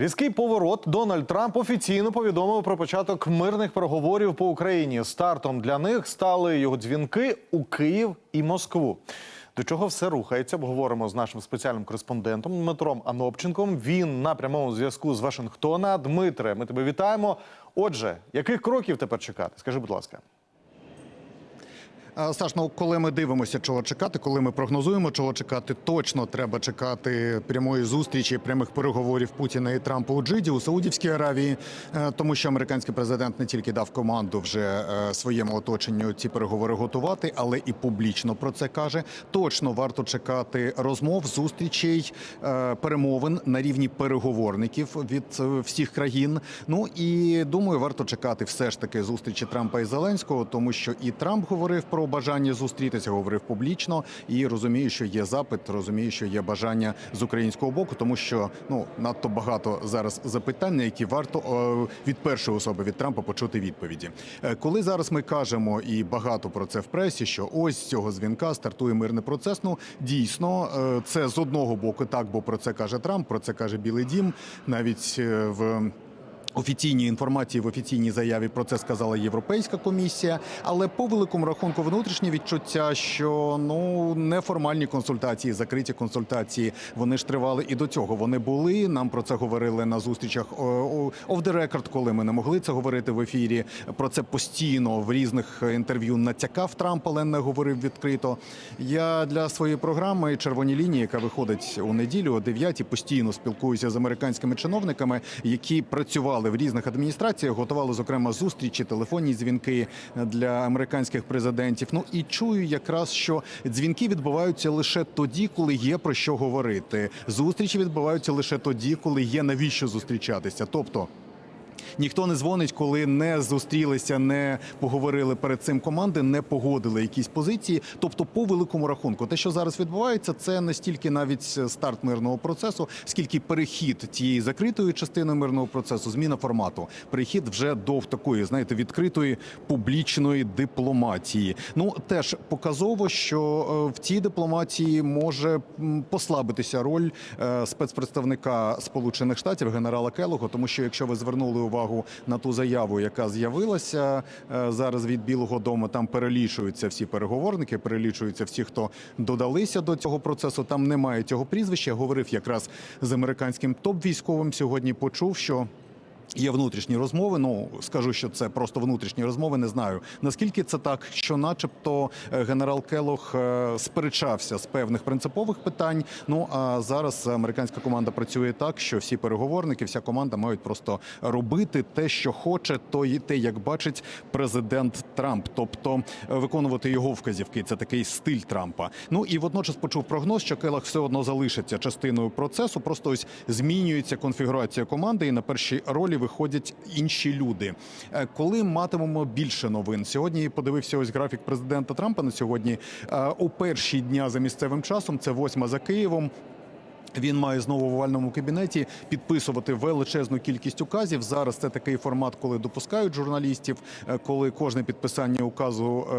Різкий поворот Дональд Трамп офіційно повідомив про початок мирних переговорів по Україні. Стартом для них стали його дзвінки у Київ і Москву. До чого все рухається? Обговоримо з нашим спеціальним кореспондентом Дмитром Анопченком. Він на прямому зв'язку з Вашингтона. Дмитре, ми тебе вітаємо. Отже, яких кроків тепер чекати? Скажи, будь ласка. А, Саш, ну коли ми дивимося, чого чекати, коли ми прогнозуємо, чого чекати, точно треба чекати прямої зустрічі, прямих переговорів Путіна і Трампа у Джиді у Саудівській Аравії, е, тому що американський президент не тільки дав команду вже е, своєму оточенню ці переговори готувати, але і публічно про це каже. Точно варто чекати розмов, зустрічей, е, перемовин на рівні переговорників від е, всіх країн. Ну і думаю, варто чекати все ж таки зустрічі Трампа і Зеленського, тому що і Трамп говорив про бажання зустрітися, говорив публічно і розумію, що є запит, розумію, що є бажання з українського боку, тому що ну надто багато зараз запитань, на які варто е, від першої особи від Трампа почути відповіді. Е, Коли зараз ми кажемо і багато про це в пресі, що ось з цього дзвінка стартує мирний процес. Ну дійсно, е, це з одного боку так, бо про це каже Трамп, про це каже Білий Дім, навіть в. Офіційній інформації в офіційній заяві про це сказала Європейська комісія, але по великому рахунку внутрішнє відчуття, що ну неформальні консультації, закриті консультації, вони ж тривали і до цього. Вони були. Нам про це говорили на зустрічах off the record, коли ми не могли це говорити в ефірі. Про це постійно в різних інтерв'ю натякав Трамп, але не говорив відкрито. Я для своєї програми Червоні лінії, яка виходить у неділю о 9 постійно спілкуюся з американськими чиновниками, які працювали в різних адміністраціях, готували зокрема зустрічі, телефонні дзвінки для американських президентів. Ну і чую якраз, що дзвінки відбуваються лише тоді, коли є про що говорити. Зустрічі відбуваються лише тоді, коли є навіщо зустрічатися. Тобто. Ніхто не дзвонить, коли не зустрілися, не поговорили перед цим команди, не погодили якісь позиції. Тобто, по великому рахунку, те, що зараз відбувається, це не стільки навіть старт мирного процесу, скільки перехід тієї закритої частини мирного процесу, зміна формату, перехід вже до такої, знаєте, відкритої публічної дипломатії. Ну теж показово, що е, в цій дипломатії може послабитися роль е, спецпредставника Сполучених Штатів генерала Келого, тому що якщо ви звернули увагу на ту заяву, яка з'явилася е, зараз від Білого Дому, там перелічуються всі переговорники, перелічуються всі, хто додалися до цього процесу. Там немає цього прізвища. Говорив якраз з американським топ-військовим сьогодні. Почув, що. Є внутрішні розмови. Ну скажу, що це просто внутрішні розмови. Не знаю наскільки це так, що, начебто, е, генерал Келох е, сперечався з певних принципових питань. Ну а зараз американська команда працює так, що всі переговорники, вся команда мають просто робити те, що хоче, то і те, як бачить президент Трамп, тобто е, виконувати його вказівки. Це такий стиль Трампа. Ну і водночас почув прогноз, що Келох все одно залишиться частиною процесу. Просто ось змінюється конфігурація команди, і на першій ролі виходять інші люди. Е, Коли матимемо більше новин, сьогодні подивився ось графік президента Трампа на сьогодні. Е, У перші дня за місцевим часом це восьма за Києвом. Він має знову в овальному кабінеті підписувати величезну кількість указів. Зараз це такий формат, коли допускають журналістів, е, коли кожне підписання указу е,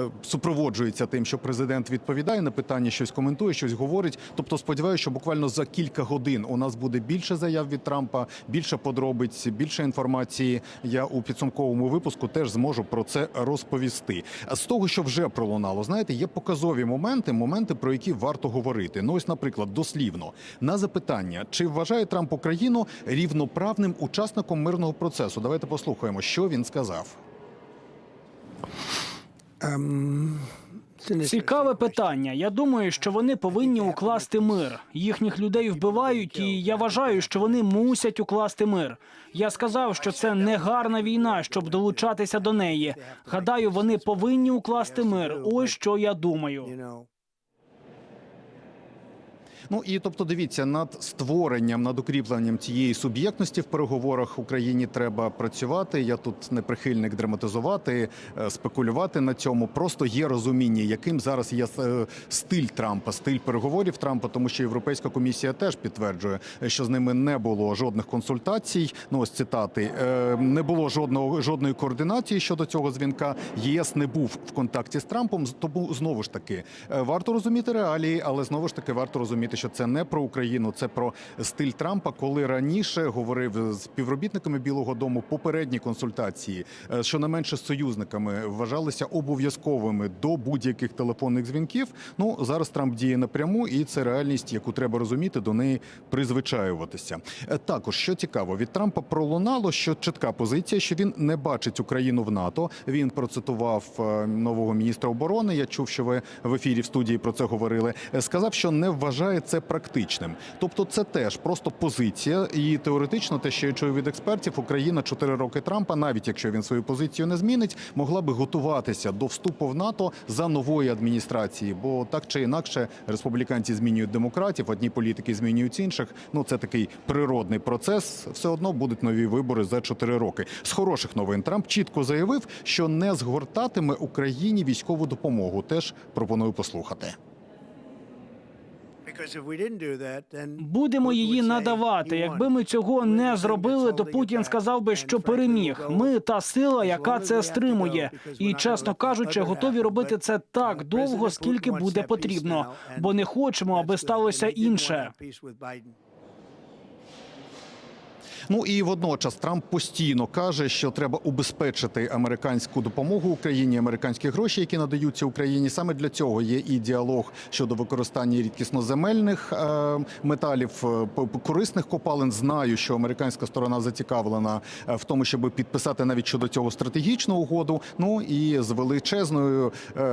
е, супроводжується тим, що президент відповідає на питання, щось коментує, щось говорить. Тобто, сподіваюся, що буквально за кілька годин у нас буде більше заяв від Трампа, більше подробиць, більше інформації. Я у підсумковому випуску теж зможу про це розповісти. А з того, що вже пролунало, знаєте, є показові моменти, моменти, про які варто говорити. Ну ось, наприклад, дослівно на запитання, чи вважає Трамп Україну рівноправним учасником мирного процесу. Давайте послухаємо, що він сказав. Цікаве питання. Я думаю, що вони повинні укласти мир. Їхніх людей вбивають, і я вважаю, що вони мусять укласти мир. Я сказав, що це не гарна війна, щоб долучатися до неї. Гадаю, вони повинні укласти мир. Ось що я думаю. Ну і тобто, дивіться, над створенням, над укріпленням цієї суб'єктності в переговорах Україні треба працювати. Я тут не прихильник драматизувати, е, спекулювати на цьому. Просто є розуміння, яким зараз є е, стиль Трампа, стиль переговорів Трампа, тому що Європейська комісія теж підтверджує, що з ними не було жодних консультацій. Ну ось цитати «Е, не було жодного жодної координації щодо цього дзвінка. ЄС не був в контакті з Трампом. Тому знову ж таки варто розуміти реалії, але знову ж таки варто розуміти, розуміти, що це не про Україну, це про стиль Трампа, коли раніше говорив з співробітниками Білого Дому попередні консультації, е, щонайменше з союзниками вважалися обов'язковими до будь-яких телефонних дзвінків. Ну зараз Трамп діє напряму, і це реальність, яку треба розуміти, до неї призвичаюватися. Е, Також що цікаво, від Трампа пролунало, що чітка позиція, що він не бачить Україну в НАТО. Він процитував е, нового міністра оборони. Я чув, що ви в ефірі в студії про це говорили. Сказав, що не вважає це практичним. Тобто, це теж просто позиція, і теоретично, те, що я чую від експертів, Україна 4 роки Трампа, навіть якщо він свою позицію не змінить, могла би готуватися до вступу в НАТО за нової адміністрації. Бо так чи інакше, республіканці змінюють демократів, одні політики змінюють інших. Ну це такий природний процес. Все одно будуть нові вибори за 4 роки. З хороших новин Трамп чітко заявив, що не згортатиме Україні військову допомогу. Теж пропоную послухати. Будемо її надавати. Якби ми цього не зробили, то Путін сказав би, що переміг. Ми та сила, яка це стримує. І чесно кажучи, готові робити це так довго, скільки буде потрібно, бо не хочемо, аби сталося інше. Ну і водночас Трамп постійно каже, що треба убезпечити американську допомогу Україні, американські гроші, які надаються Україні. Саме для цього є і діалог щодо використання рідкісноземельних е, металів, е, корисних копалин. Знаю, що американська сторона зацікавлена е, в тому, щоб підписати навіть щодо цього стратегічну угоду. Ну і з величезною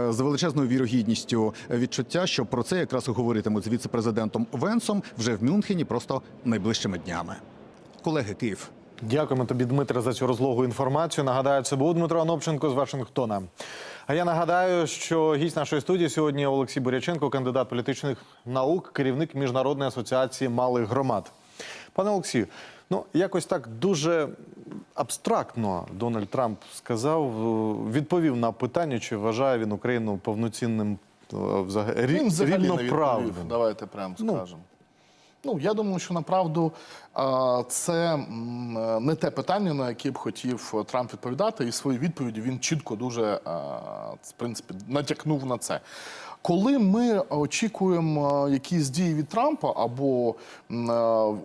з величезною вірогідністю відчуття, що про це якраз і говоритимуть з віце-президентом Венсом вже в Мюнхені просто найближчими днями. Колеги Київ. Дякуємо тобі, Дмитре, за цю розлогу інформацію. Нагадаю, це був Дмитро Анопченко з Вашингтона. А я нагадаю, що гість нашої студії сьогодні Олексій Буряченко, кандидат політичних наук, керівник міжнародної асоціації малих громад. Пане Олексію, ну якось так дуже абстрактно Дональд Трамп сказав, е, відповів на питання, чи вважає він Україну повноцінним е, взагалі рі- Він взагалі не відповів, рівноправним. давайте прямо Ну. скажемо. Ну, я думаю, що направду це е, не те питання, на яке б хотів е, Трамп відповідати, і свої відповіді він чітко дуже в принципі натякнув на це. Коли ми очікуємо е, якісь дії від Трампа, або е,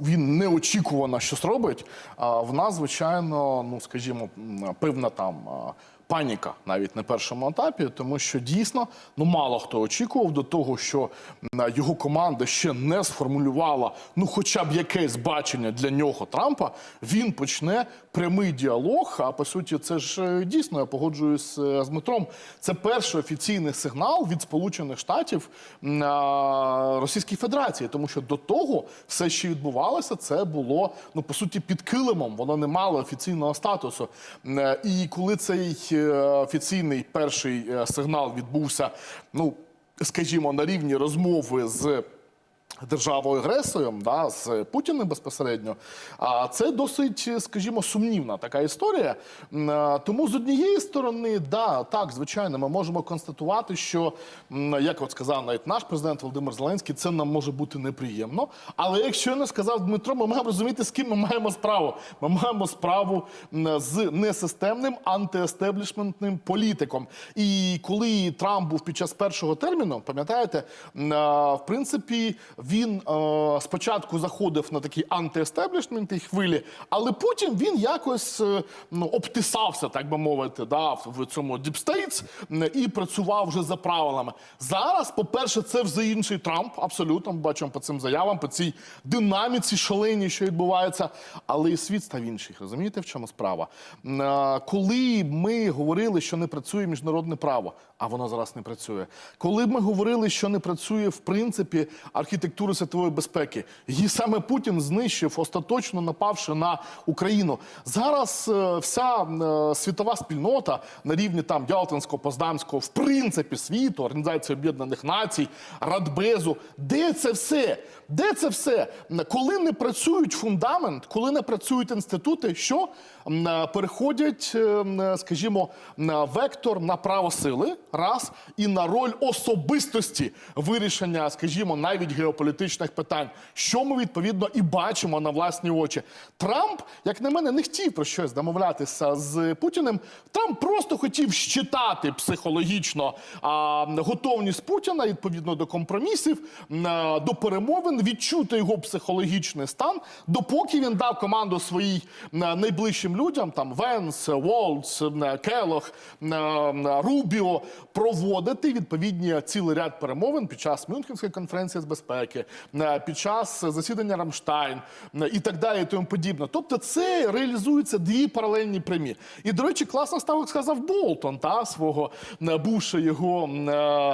він неочікувано щось робить, в нас, звичайно, ну скажімо, певна там. Паніка навіть на першому етапі, тому що дійсно ну мало хто очікував до того, що його команда ще не сформулювала ну, хоча б якесь бачення для нього Трампа. Він почне прямий діалог. А по суті, це ж е, дійсно я погоджуюсь е, з Дмитром. Це перший офіційний сигнал від Сполучених Штатів Російській Федерації, тому що до того все, що відбувалося, це було ну по суті під килимом. Воно не мало офіційного статусу. Е, І коли цей офіційний перший е, сигнал відбувся, ну скажімо, на рівні розмови з. Державою агресором, да, з Путіним безпосередньо, а це досить, скажімо, сумнівна така історія. Тому з однієї сторони, да, так, звичайно, ми можемо констатувати, що, як от сказав навіть наш президент Володимир Зеленський, це нам може бути неприємно. Але якщо не сказав Дмитро, ми маємо розуміти, з ким ми маємо справу. Ми маємо справу з несистемним антиестеблішментним політиком. І коли Трамп був під час першого терміну, пам'ятаєте, а, в принципі, він е, спочатку заходив на такі антиестеблішменти хвилі, але потім він якось е, ну, обтисався, так би мовити, да, в цьому States і працював вже за правилами. Зараз, по-перше, це вже інший Трамп, абсолютно бачимо по цим заявам, по цій динаміці шаленій, що відбувається. Але і світ став інший. Розумієте, в чому справа? Е, Коли ми говорили, що не працює міжнародне право, а воно зараз не працює. Коли ми говорили, що не працює в принципі архітектура світової безпеки, її саме Путін знищив, остаточно напавши на Україну. Зараз е, вся е, світова спільнота на рівні там Ялтинського, Поздамського, в принципі, світу, Організації Об'єднаних Націй, Радбезу, де це все? Де це все? Коли не працюють фундамент, коли не працюють інститути, що е, переходять, скажімо, вектор на право сили, раз, і на роль особистості вирішення, скажімо, навіть геополітичних геополітичних питань, що ми відповідно і бачимо на власні очі. Трамп, як на мене, не хотів про щось домовлятися з Путіним. Трамп просто хотів щитати психологічно а, готовність Путіна відповідно до компромісів, а, до перемовин, відчути його психологічний стан, допоки він дав команду своїй найближчим людям, там Венс, Волц, Келох, Рубіо, проводити відповідні цілий ряд перемовин під час Мюнхенської конференції з безпеки, а, під час засідання Рамштайн і так далі, і тому подібне. Тобто, це реалізуються дві паралельні прямі. І, до речі, класно ставок сказав Болтон, та свого е, бувший його е,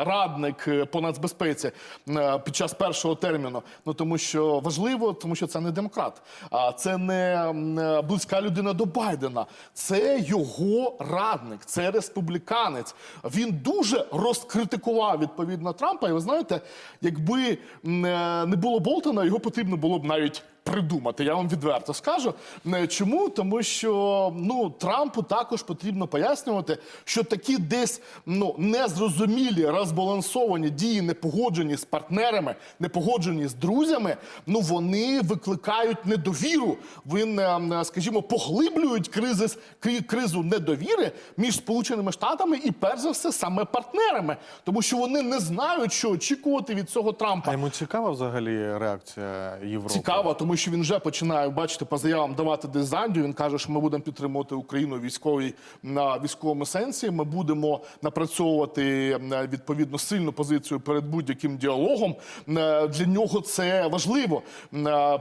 радник е, по нацбезпеці е, під час першого терміну. Ну тому що важливо, тому що це не демократ, а це не е, близька людина до Байдена. Це його радник, це республіканець. Він дуже розкритикував відповідно Трампа. І ви знаєте, якби м, е, не було Болтона, його потрібно було б навіть придумати. Я вам відверто скажу. Е, Чому? Тому що ну Трампу також потрібно пояснювати, що такі десь ну незрозумілі, розбалансовані дії, не погоджені з партнерами, не погоджені з друзями. Ну вони викликають недовіру. Вони, е, скажімо, поглиблюють кризис, кризу недовіри між Сполученими Штатами і перш за все саме партнерами, тому що вони не знають, що очікувати від цього Трампа. А йому цікава взагалі реакція Європи? Цікаво, тому що він вже починає бачите по заявам давати дизайню. Він каже, що ми будемо підтримувати Україну військовій на військовому сенсі. Ми будемо напрацьовувати відповідно сильну позицію перед будь-яким діалогом. Для нього це важливо.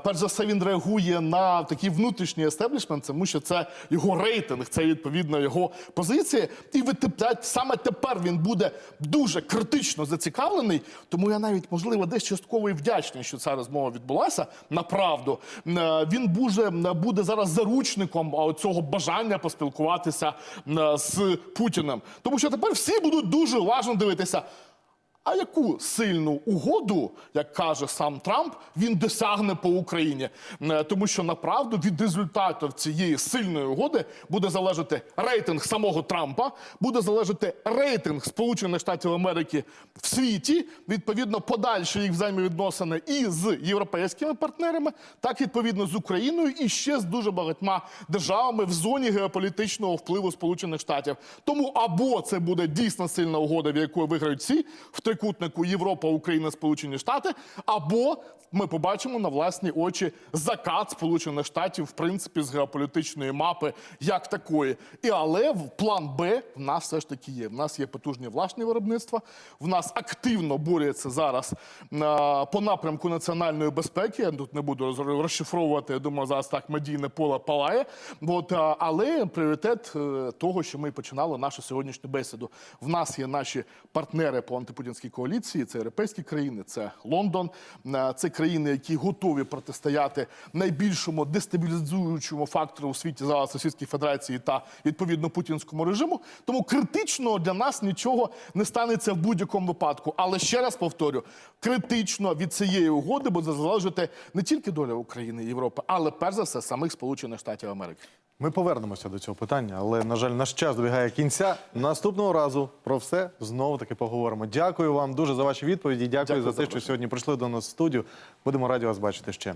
Перш за все, він реагує на такий внутрішній естеблішмент, тому що це його рейтинг, це відповідно його позиція. І ви саме тепер він буде дуже критично зацікавлений. Тому я навіть можливо десь частково і вдячний, що ця розмова відбулася. Направду Е, він буде, буде зараз заручником цього бажання поспілкуватися е, з Путіним, тому що тепер всі будуть дуже уважно дивитися. А яку сильну угоду, як каже сам Трамп, він досягне по Україні? Е, Тому що направду від результатів цієї сильної угоди буде залежати рейтинг самого Трампа, буде залежати рейтинг Сполучених Штатів Америки в світі, відповідно, подальші їх взаємовідносини і з європейськими партнерами, так відповідно з Україною і ще з дуже багатьма державами в зоні геополітичного впливу Сполучених Штатів. Тому або це буде дійсно сильна угода, в яку виграють всі в трикутнику Європа, Україна, Сполучені Штати, або ми побачимо на власні очі закат Сполучених Штатів, в принципі, з геополітичної мапи як такої. І але план Б в нас все ж таки є. В нас є потужні власні виробництва. В нас активно борються зараз по напрямку національної безпеки. Я тут не буду розшифровувати. Я думаю, зараз так медійне поле палає. От, але пріоритет е, того, що ми починали нашу сьогоднішню бесіду. В нас є наші партнери по антипутінській коаліції. Це європейські країни, це Лондон, е, це країни, які готові протистояти найбільшому дестабілізуючому фактору у світі зараз Російській Федерації та відповідно путінському режиму. Тому критично для нас нічого не станеться в будь-якому випадку. Але ще раз повторю: критично від цієї угоди буде залежати не тільки доля України і Європи, але перш за все самих Сполучених Штатів Америки. Ми повернемося до цього питання, але на жаль, наш час добігає кінця. Наступного разу про все знову таки поговоримо. Дякую вам дуже за ваші відповіді. Дякую, Дякую за те, що сьогодні прийшли до нас в студію. Будемо раді вас бачити ще.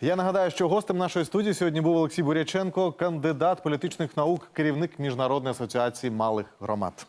Я нагадаю, що гостем нашої студії сьогодні був Олексій Буряченко, кандидат політичних наук, керівник міжнародної асоціації малих громад.